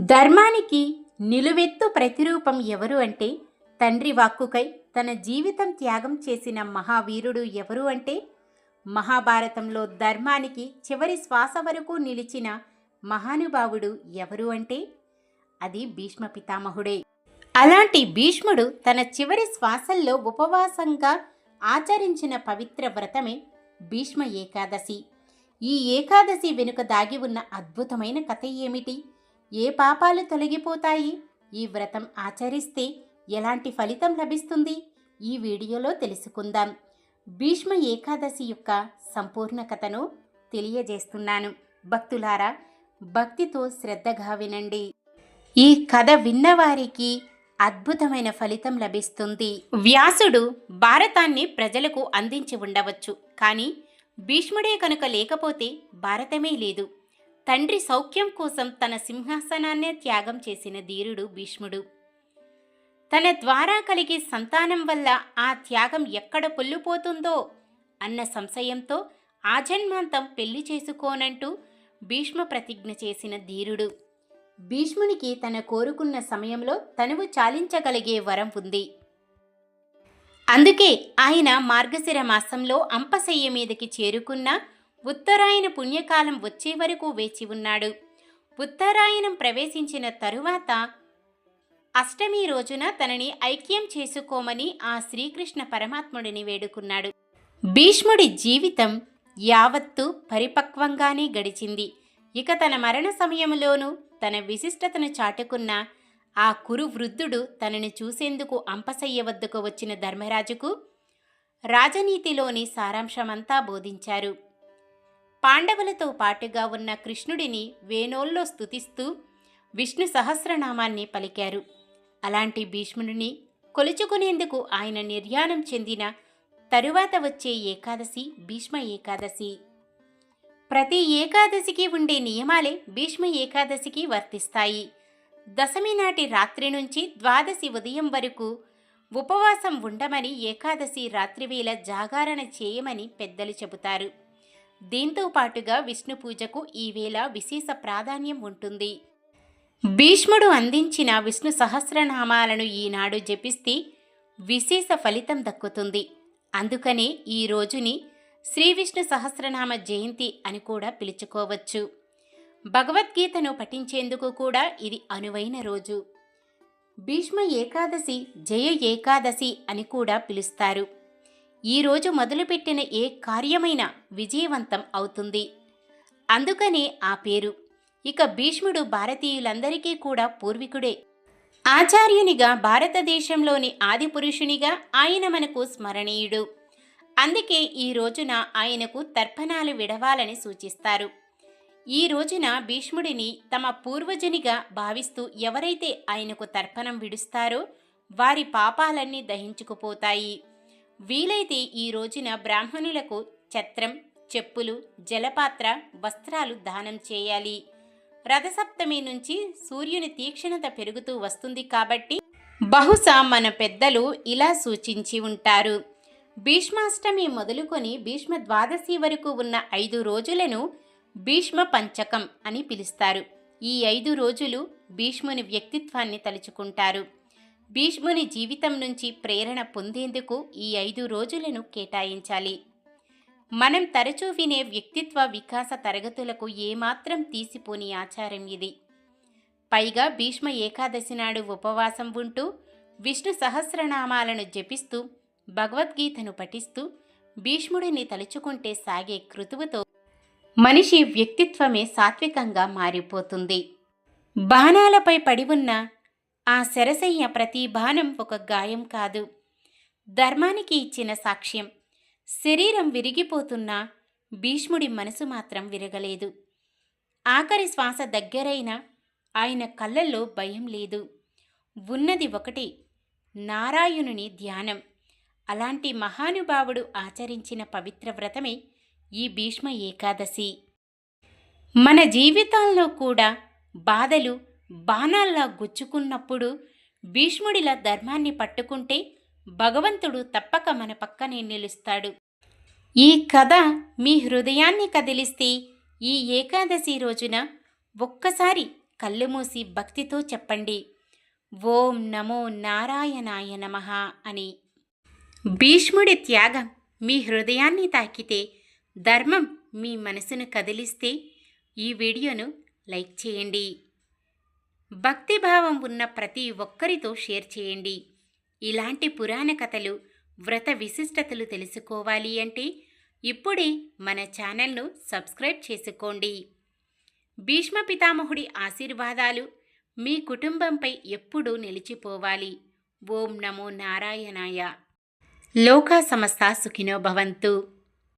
ధర్మానికి నిలువెత్తు ప్రతిరూపం ఎవరు అంటే తండ్రి వాక్కుకై తన జీవితం త్యాగం చేసిన మహావీరుడు ఎవరు అంటే మహాభారతంలో ధర్మానికి చివరి శ్వాస వరకు నిలిచిన మహానుభావుడు ఎవరు అంటే? అది భీష్మ పితామహుడే. అలాంటి భీష్ముడు తన చివరి శ్వాసల్లో ఉపవాసంగా ఆచరించిన పవిత్ర వ్రతమే భీష్మ ఏకాదశి. ఈ ఏకాదశి వెనుక దాగి ఉన్న అద్భుతమైన కథ ఏమిటి? ఏ పాపాలు తొలగిపోతాయి? ఈ వ్రతం ఆచరిస్తే ఎలాంటి ఫలితం లభిస్తుంది? ఈ వీడియోలో తెలుసుకుందాం. భీష్మ ఏకాదశి యొక్క సంపూర్ణ కథను తెలియజేస్తున్నాను. భక్తులారా భక్తితో శ్రద్ధగా వినండి. ఈ కథ విన్నవారికి అద్భుతమైన ఫలితం లభిస్తుంది. వ్యాసుడు భారతాన్ని ప్రజలకు అందించి ఉండవచ్చు. కానీ భీష్ముడే కనుక లేకపోతే భారతమే లేదు. తండ్రి సౌఖ్యం కోసం తన సింహాసనాన్నే త్యాగం చేసిన ధీరుడు భీష్ముడు. తన ద్వారా కలిగే సంతానం వల్ల ఆ త్యాగం ఎక్కడ పొల్లిపోతుందో అన్న సంశయంతో ఆజన్మాంతం పెళ్ళి చేసుకోనంటూ భీష్మ ప్రతిజ్ఞ చేసిన ధీరుడు. భీష్మునికి తన కోరుకున్న సమయంలో తనువు చాలించగలిగే వరం ఉంది. అందుకే ఆయన మార్గశిర మాసంలో అంపశయ్య మీదకి చేరుకున్న ఉత్తరాయణ పుణ్యకాలం వచ్చే వరకు వేచి ఉన్నాడు. ఉత్తరాయణం ప్రవేశించిన తరువాత అష్టమి రోజున తనని ఐక్యం చేసుకోమని ఆ శ్రీకృష్ణ పరమాత్ముడిని వేడుకున్నాడు. భీష్ముడి జీవితం యావత్తు పరిపక్వంగానే గడిచింది. ఇక తన మరణ సమయంలోనూ తన విశిష్టతను చాటుకున్న ఆ కురు వృద్ధుడు తనని చూసేందుకు అంపసయ్య వద్దకు వచ్చిన ధర్మరాజుకు రాజనీతిలోని సారాంశమంతా బోధించారు. పాండవులతో పాటుగా ఉన్న కృష్ణుడిని వేణోల్లో స్తుతిస్తూ విష్ణు సహస్రనామాన్ని పలికారు. అలాంటి భీష్ముడిని కొలుచుకునేందుకు ఆయన నిర్యాణం చెందిన తరువాత వచ్చే ఏకాదశి భీష్మ ఏకాదశి. ప్రతి ఏకాదశికి ఉండే నియమాలే భీష్మ ఏకాదశికి వర్తిస్తాయి. దశమి నాటి రాత్రి నుంచి ద్వాదశి ఉదయం వరకు ఉపవాసం ఉండమని ఏకాదశి రాత్రివేళ జాగారణ చేయమని పెద్దలు చెబుతారు. దీంతో పాటుగా విష్ణు పూజకు ఈవేళ విశేష ప్రాధాన్యం ఉంటుంది. భీష్ముడు అందించిన విష్ణు సహస్రనామాలను ఈనాడు జపిస్తే విశేష ఫలితం దక్కుతుంది. అందుకనే ఈ రోజుని శ్రీ విష్ణు సహస్రనామ జయంతి అని కూడా పిలుచుకోవచ్చు. భగవద్గీతను పఠించేందుకు కూడా ఇది అనువైన రోజు. భీష్మ ఏకాదశి జయ ఏకాదశి అని కూడా పిలుస్తారు. ఈ రోజు మొదలుపెట్టిన ఏ కార్యమైనా విజయవంతం అవుతుంది? అందుకనే ఆ పేరు. ఇక భీష్ముడు భారతీయులందరికీ కూడా పూర్వీకుడే. ఆచార్యునిగా భారతదేశంలోని ఆది పురుషునిగా ఆయన మనకు స్మరణీయుడు. అందుకే ఈ రోజున ఆయనకు తర్పణాలు విడవాలని సూచిస్తారు. ఈ రోజున భీష్ముడిని తమ పూర్వజునిగా భావిస్తూ ఎవరైతే ఆయనకు తర్పణం విడుస్తారో వారి పాపాలన్నీ దహించుకుపోతాయి. వీలైతే ఈ రోజున బ్రాహ్మణులకు ఛత్రం చెప్పులు జలపాత్ర వస్త్రాలు దానం చేయాలి. రథసప్తమి నుంచి సూర్యుని తీక్షణత పెరుగుతూ వస్తుంది కాబట్టి బహుశా మన పెద్దలు ఇలా సూచించి ఉంటారు. భీష్మాష్టమి మొదలుకొని భీష్మ ద్వాదశి వరకు ఉన్న ఐదు రోజులను భీష్మ పంచకం అని పిలుస్తారు. ఈ ఐదు రోజులు భీష్ముని వ్యక్తిత్వాన్ని తలుచుకుంటారు. భీష్ముని జీవితం నుంచి ప్రేరణ పొందేందుకు ఈ ఐదు రోజులను కేటాయించాలి. మనం తరచూ వినే వ్యక్తిత్వ వికాస తరగతులకు ఏమాత్రం తీసిపోని ఆచారం ఇది. పైగా భీష్మ ఏకాదశి నాడు ఉపవాసం ఉంటూ విష్ణు సహస్రనామాలను జపిస్తూ భగవద్గీతను పఠిస్తూ భీష్ముడిని తలుచుకుంటే సాగే కృతువుతో మనిషి వ్యక్తిత్వమే సాత్వికంగా మారిపోతుంది. బాణాలపై పడి ఉన్న ఆ శరసయ్య ప్రతి బాణం ఒక గాయం కాదు. ధర్మానికి ఇచ్చిన సాక్ష్యం. శరీరం విరిగిపోతున్నా భీష్ముడి మనసు మాత్రం విరగలేదు. ఆఖరి శ్వాస దగ్గరైన ఆయన కళ్ళల్లో భయం లేదు. ఉన్నది ఒకటి నారాయణుని ధ్యానం. అలాంటి మహానుభావుడు ఆచరించిన పవిత్ర వ్రతమే ఈ భీష్మ ఏకాదశి. మన జీవితాల్లో కూడా బాధలు బాణాల్లా గుచ్చుకున్నప్పుడు భీష్ముడిలా ధర్మాన్ని పట్టుకుంటే భగవంతుడు తప్పక మన పక్కనే నిలుస్తాడు. ఈ కథ మీ హృదయాన్ని కదిలిస్తే ఈ ఏకాదశి రోజున ఒక్కసారి కళ్ళు మూసి భక్తితో చెప్పండి. ఓం నమో నారాయణాయ నమః అని. భీష్ముడి త్యాగం మీ హృదయాన్ని తాకితే ధర్మం మీ మనసును కదిలిస్తే ఈ వీడియోను లైక్ చేయండి. భక్తిభావం ఉన్న ప్రతి ఒక్కరితో షేర్ చేయండి. ఇలాంటి పురాణ కథలు వ్రత విశిష్టతలు తెలుసుకోవాలి అంటే ఇప్పుడే మన ఛానల్ను సబ్స్క్రైబ్ చేసుకోండి. భీష్మ పితామహుడి ఆశీర్వాదాలు మీ కుటుంబంపై ఎప్పుడూ నిలిచిపోవాలి. ఓం నమో నారాయణాయ. లోకా సమస్త సుఖినో భవంతు.